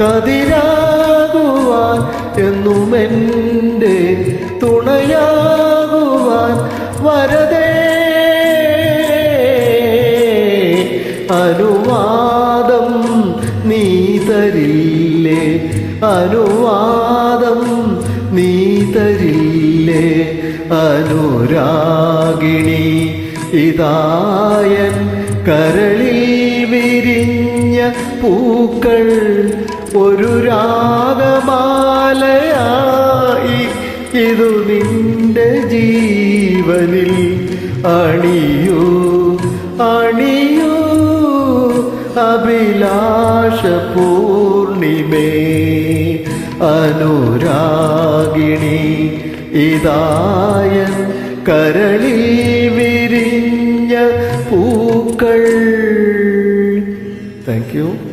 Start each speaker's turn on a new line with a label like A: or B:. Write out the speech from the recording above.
A: കതിരാകുവാൻ എന്നുമെന്റെ തുണയാകുവാൻ വരതേ. അനുവാദം നീ തരില്ലേ? അനുവാദം നീ തരില്ലേ? അനുരാഗിണി ഇതായൻ കരളിൽ വിരിഞ്ഞ പൂക്കൾ ഒരു രാഗമാലയായി. ഇതു നിന്റെ ജീവനിൽ അണിയൂ അണിയൂ. അഭിലാഷ പൂർണിമേ അനുരാഗിണി ഇതായ കരളി വിരിഞ്ഞ പൂക്കൾ. Thank you